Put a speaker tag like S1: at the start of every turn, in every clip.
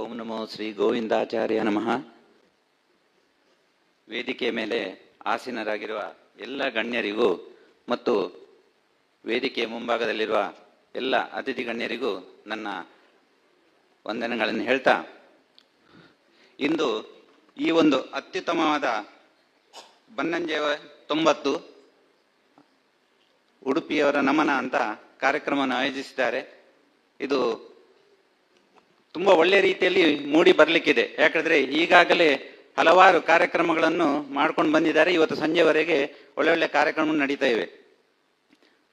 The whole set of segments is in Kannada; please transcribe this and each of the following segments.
S1: ಓಂ ನಮೋ ಶ್ರೀ ಗೋವಿಂದಾಚಾರ್ಯ ನಮಃ. ವೇದಿಕೆಯ ಮೇಲೆ ಆಸೀನರಾಗಿರುವ ಎಲ್ಲ ಗಣ್ಯರಿಗೂ ಮತ್ತು ವೇದಿಕೆಯ ಮುಂಭಾಗದಲ್ಲಿರುವ ಎಲ್ಲ ಅತಿಥಿ ಗಣ್ಯರಿಗೂ ನನ್ನ ವಂದನೆಗಳನ್ನು ಹೇಳ್ತಾ, ಇಂದು ಈ ಒಂದು ಅತ್ಯುತ್ತಮವಾದ ಬನ್ನಂಜಯ ತೊಂಬತ್ತು ಉಡುಪಿಯವರ ನಮನ ಅಂತ ಕಾರ್ಯಕ್ರಮವನ್ನು ಆಯೋಜಿಸಿದ್ದಾರೆ. ಇದು ತುಂಬಾ ಒಳ್ಳೆ ರೀತಿಯಲ್ಲಿ ಮೂಡಿ ಬರ್ಲಿಕ್ಕಿದೆ. ಯಾಕಂದ್ರೆ ಈಗಾಗಲೇ ಹಲವಾರು ಕಾರ್ಯಕ್ರಮಗಳನ್ನು ಮಾಡ್ಕೊಂಡು ಬಂದಿದ್ದಾರೆ. ಇವತ್ತು ಸಂಜೆವರೆಗೆ ಒಳ್ಳೆ ಒಳ್ಳೆ ಕಾರ್ಯಕ್ರಮ ನಡೀತಾ ಇವೆ.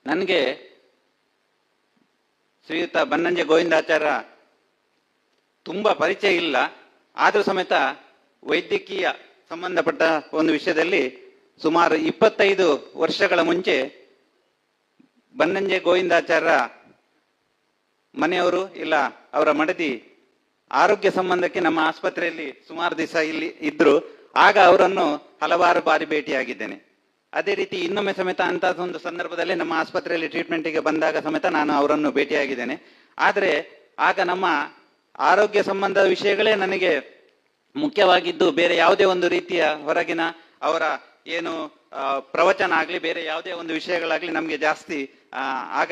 S1: ನನಗೆ ಶ್ರೀಯುತ ಬನ್ನಂಜೆ ಗೋವಿಂದಾಚಾರ್ಯ ತುಂಬಾ ಪರಿಚಯ ಇಲ್ಲ. ಆದರೂ ಸಮೇತ ವೈದ್ಯಕೀಯ ಸಂಬಂಧಪಟ್ಟ ಒಂದು ವಿಷಯದಲ್ಲಿ ಸುಮಾರು ಇಪ್ಪತ್ತೈದು ವರ್ಷಗಳ ಮುಂಚೆ ಬನ್ನಂಜೆ ಗೋವಿಂದಾಚಾರ್ಯ ಮನೆಯವರು ಇಲ್ಲ, ಅವರ ಮಡದಿ ಆರೋಗ್ಯ ಸಂಬಂಧಕ್ಕೆ ನಮ್ಮ ಆಸ್ಪತ್ರೆಯಲ್ಲಿ ಸುಮಾರು ದಿವಸ ಇಲ್ಲಿ ಇದ್ರು, ಆಗ ಅವರನ್ನು ಹಲವಾರು ಬಾರಿ ಭೇಟಿಯಾಗಿದ್ದೇನೆ. ಅದೇ ರೀತಿ ಇನ್ನೊಮ್ಮೆ ಸಮೇತ ಅಂತ ಒಂದು ಸಂದರ್ಭದಲ್ಲಿ ನಮ್ಮ ಆಸ್ಪತ್ರೆಯಲ್ಲಿ ಟ್ರೀಟ್ಮೆಂಟಿಗೆ ಬಂದಾಗ ಸಮೇತ ನಾನು ಅವರನ್ನು ಭೇಟಿಯಾಗಿದ್ದೇನೆ. ಆದರೆ ಆಗ ನಮ್ಮ ಆರೋಗ್ಯ ಸಂಬಂಧದ ವಿಷಯಗಳೇ ನನಗೆ ಮುಖ್ಯವಾಗಿದ್ದು, ಬೇರೆ ಯಾವುದೇ ಒಂದು ರೀತಿಯ ಹೊರಗಿನ ಅವರ ಏನು ಪ್ರವಚನ ಆಗಲಿ, ಬೇರೆ ಯಾವುದೇ ಒಂದು ವಿಷಯಗಳಾಗಲಿ ನಮಗೆ ಜಾಸ್ತಿ ಆಗ ಆಗ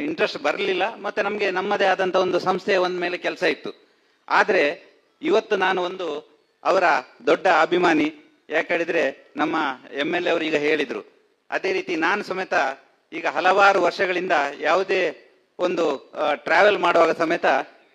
S1: ಇಂಟ್ರೆಸ್ಟ್ ಬರಲಿಲ್ಲ, ಮತ್ತೆ ನಮಗೆ ನಮ್ಮದೇ ಆದಂತ ಒಂದು ಸಂಸ್ಥೆಯ ಒಂದ್ ಮೇಲೆ ಕೆಲಸ ಇತ್ತು. ಆದ್ರೆ, ಇವತ್ತು ನಾನು ಒಂದು ಅವರ ದೊಡ್ಡ ಅಭಿಮಾನಿ ಯಾಕಡಿದ್ರೆ ನಮ್ಮ ಎಂ ಎಲ್ ಅವರು ಈಗ ಹೇಳಿದರು. ಅದೇ ರೀತಿ ನಾನು ಸಮೇತ ಈಗ ಹಲವಾರು ವರ್ಷಗಳಿಂದ ಯಾವುದೇ ಒಂದು ಟ್ರಾವೆಲ್ ಮಾಡುವಾಗ ಸಮೇತ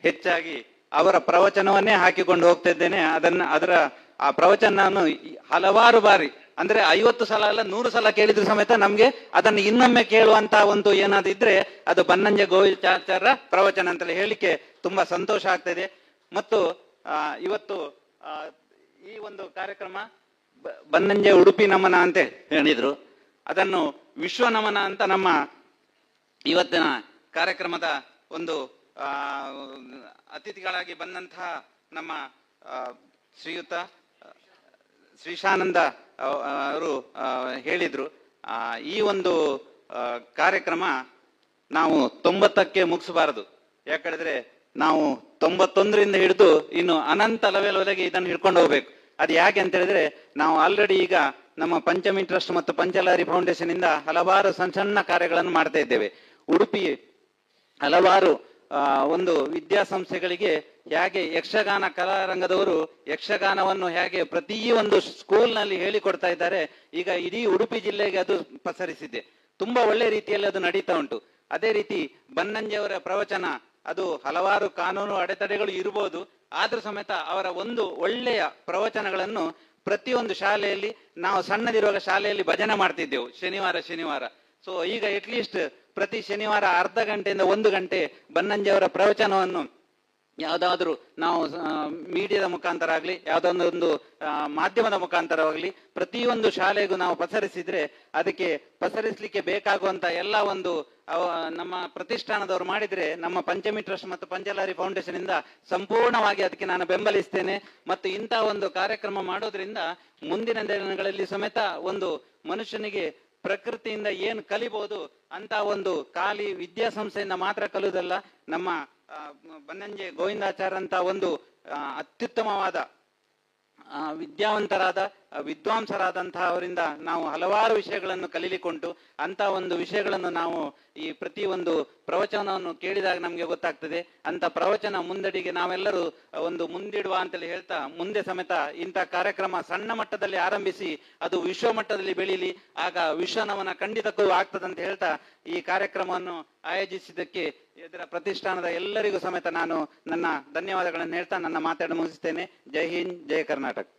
S1: ಹೆಚ್ಚಾಗಿ ಅವರ ಪ್ರವಚನವನ್ನೇ ಹಾಕಿಕೊಂಡು ಹೋಗ್ತಾ ಇದ್ದೇನೆ ಅದನ್ನ, ಅದರ, ಆ ಪ್ರವಚನ ನಾನು ಹಲವಾರು ಬಾರಿ ಅಂದ್ರೆ ಐವತ್ತು ಸಲ ಅಲ್ಲ, ನೂರು ಸಲ ಕೇಳಿದ್ರು ಸಮೇತ ನಮ್ಗೆ ಅದನ್ನು ಇನ್ನೊಮ್ಮೆ ಕೇಳುವಂತ ಒಂದು ಏನಾದಿದ್ರೆ ಅದು ಬನ್ನಂಜೆ ಗೋವಿಚಾಚಾರ್ಯ ಪ್ರವಚನ ಅಂತಲೇ ಹೇಳಿಕೆ ತುಂಬಾ ಸಂತೋಷ ಆಗ್ತದೆ. ಮತ್ತು ಇವತ್ತು ಈ ಒಂದು ಕಾರ್ಯಕ್ರಮ ಬನ್ನಂಜೆ ಉಡುಪಿ ನಮನ ಅಂತ ಹೇಳಿದ್ರು. ಅದನ್ನು ವಿಶ್ವ ನಮನ ಅಂತ ನಮ್ಮ ಇವತ್ತಿನ ಕಾರ್ಯಕ್ರಮದ ಒಂದು ಅತಿಥಿಗಳಾಗಿ ಬಂದಂತಹ ನಮ್ಮ ಶ್ರೀಯುತ ಶ್ರೀಶಾನಂದ ಅವ- ಅವರು ಹೇಳಿದರು ಈ ಒಂದು ಕಾರ್ಯಕ್ರಮ ನಾವು ತೊಂಬತ್ತಕ್ಕೆ ಮುಗಿಸಬಾರದು. ಯಾಕಂದ್ರೆ ನಾವು ತೊಂಬತ್ತೊಂದರಿಂದ ಹಿಡಿದು ಇನ್ನು ಅನಂತ ಲೆವೆಲ್ವರೆಗೆ ಇದನ್ನು ಹಿಡ್ಕೊಂಡು ಹೋಗ್ಬೇಕು. ಅದು ಯಾಕೆ ಅಂತ ಹೇಳಿದ್ರೆ, ನಾವು ಆಲ್ರೆಡಿ ಈಗ ನಮ್ಮ ಪಂಚಮಿ ಟ್ರಸ್ಟ್ ಮತ್ತು ಪಂಚಲಾರಿ ಫೌಂಡೇಶನ್ ಇಂದ ಹಲವಾರು ಸಣ್ಣ ಸಣ್ಣ ಕಾರ್ಯಗಳನ್ನು ಮಾಡ್ತಾ ಇದ್ದೇವೆ. ಉಡುಪಿ ಹಲವಾರು ಒಂದು ವಿದ್ಯಾಸಂಸ್ಥೆಗಳಿಗೆ ಹೇಗೆ ಯಕ್ಷಗಾನ ಕಲಾರಂಗದವರು ಯಕ್ಷಗಾನವನ್ನು ಹೇಗೆ ಪ್ರತಿ ಒಂದು ಸ್ಕೂಲ್ನಲ್ಲಿ ಹೇಳಿಕೊಡ್ತಾ ಇದ್ದಾರೆ, ಈಗ ಇಡೀ ಉಡುಪಿ ಜಿಲ್ಲೆಗೆ ಅದು ಪಸರಿಸಿದೆ. ತುಂಬಾ ಒಳ್ಳೆ ರೀತಿಯಲ್ಲಿ ಅದು ನಡೀತಾ ಉಂಟು. ಅದೇ ರೀತಿ ಬನ್ನಂಜೆಯವರ ಪ್ರವಚನ, ಅದು ಹಲವಾರು ಕಾನೂನು ಅಡೆತಡೆಗಳು ಇರಬಹುದು ಆದ್ರೂ ಸಮೇತ ಅವರ ಒಂದು ಒಳ್ಳೆಯ ಪ್ರವಚನಗಳನ್ನು ಪ್ರತಿಯೊಂದು ಶಾಲೆಯಲ್ಲಿ, ನಾವು ಸಣ್ಣದಿರುವಾಗ ಶಾಲೆಯಲ್ಲಿ ಭಜನೆ ಮಾಡ್ತಿದ್ದೆವು, ಶನಿವಾರ ಶನಿವಾರ. ಸೊ ಈಗ ಅಟ್ಲೀಸ್ಟ್ ಪ್ರತಿ ಶನಿವಾರ ಅರ್ಧ ಗಂಟೆಯಿಂದ ಒಂದು ಗಂಟೆ ಬನ್ನಂಜೆಯವರ ಪ್ರವಚನವನ್ನು ಯಾವುದಾದ್ರೂ ನಾವು ಮೀಡಿಯಾದ ಮುಖಾಂತರ ಆಗಲಿ ಯಾವುದೊಂದೊಂದು ಮಾಧ್ಯಮದ ಮುಖಾಂತರವಾಗಲಿ, ಪ್ರತಿಯೊಂದು ಶಾಲೆಗೂ ನಾವು ಪಸರಿಸಿದ್ರೆ ಅದಕ್ಕೆ ಪಸರಿಸಲಿಕ್ಕೆ ಬೇಕಾಗುವಂತ ಎಲ್ಲ ಒಂದು ನಮ್ಮ ಪ್ರತಿಷ್ಠಾನದವರು ಮಾಡಿದ್ರೆ ನಮ್ಮ ಪಂಚಮಿ ಟ್ರಸ್ಟ್ ಮತ್ತು ಪಂಚಲಾರಿ ಫೌಂಡೇಶನ್ ಇಂದ ಸಂಪೂರ್ಣವಾಗಿ ಅದಕ್ಕೆ ನಾನು ಬೆಂಬಲಿಸ್ತೇನೆ. ಮತ್ತು ಇಂತಹ ಒಂದು ಕಾರ್ಯಕ್ರಮ ಮಾಡೋದ್ರಿಂದ ಮುಂದಿನ ದಿನಗಳಲ್ಲಿ ಸಮೇತ ಒಂದು ಮನುಷ್ಯನಿಗೆ ಪ್ರಕೃತಿಯಿಂದ ಏನು ಕಲಿಬಹುದು ಅಂತ ಒಂದು ಖಾಲಿ ವಿದ್ಯಾಸಂಸ್ಥೆಯಿಂದ ಮಾತ್ರ ಕಲಿಯುವುದಲ್ಲ ನಮ್ಮ ಬನ್ನಂಜೆ ಗೋವಿಂದಾಚಾರ್ಯ ಅಂತ ಒಂದು ಅತ್ಯುತ್ತಮವಾದ ವಿದ್ಯಾವಂತರಾದ ವಿದ್ವಾಂಸರಾದಂತಹ ಅವರಿಂದ ನಾವು ಹಲವಾರು ವಿಷಯಗಳನ್ನು ಕಲೀಲಿಕ್ಕುಂಟು ಅಂತ ಒಂದು ವಿಷಯಗಳನ್ನು ನಾವು ಈ ಪ್ರತಿ ಒಂದು ಪ್ರವಚನವನ್ನು ಕೇಳಿದಾಗ ನಮಗೆ ಗೊತ್ತಾಗ್ತದೆ. ಅಂತ ಪ್ರವಚನ ಮುಂದಡಿಗೆ ನಾವೆಲ್ಲರೂ ಒಂದು ಮುಂದಿಡುವ ಅಂತೇಳಿ ಹೇಳ್ತಾ, ಮುಂದೆ ಸಮೇತ ಇಂಥ ಕಾರ್ಯಕ್ರಮ ಸಣ್ಣ ಮಟ್ಟದಲ್ಲಿ ಆರಂಭಿಸಿ, ಅದು ವಿಶ್ವ ಮಟ್ಟದಲ್ಲಿ ಬೆಳೀಲಿ, ಆಗ ವಿಶ್ವನವನ ಖಂಡಿತಕ್ಕೂ ಆಗ್ತದಂತ ಹೇಳ್ತಾ ಈ ಕಾರ್ಯಕ್ರಮವನ್ನು ಆಯೋಜಿಸಿದ್ದಕ್ಕೆ ಇದರ ಪ್ರತಿಷ್ಠಾನದ ಎಲ್ಲರಿಗೂ ಸಮೇತ ನಾನು ನನ್ನ ಧನ್ಯವಾದಗಳನ್ನು ಹೇಳ್ತಾ ನನ್ನ ಮಾತಾಡ ಮುಗಿಸ್ತೇನೆ. ಜೈ ಹಿಂದ್, ಜೈ ಕರ್ನಾಟಕ.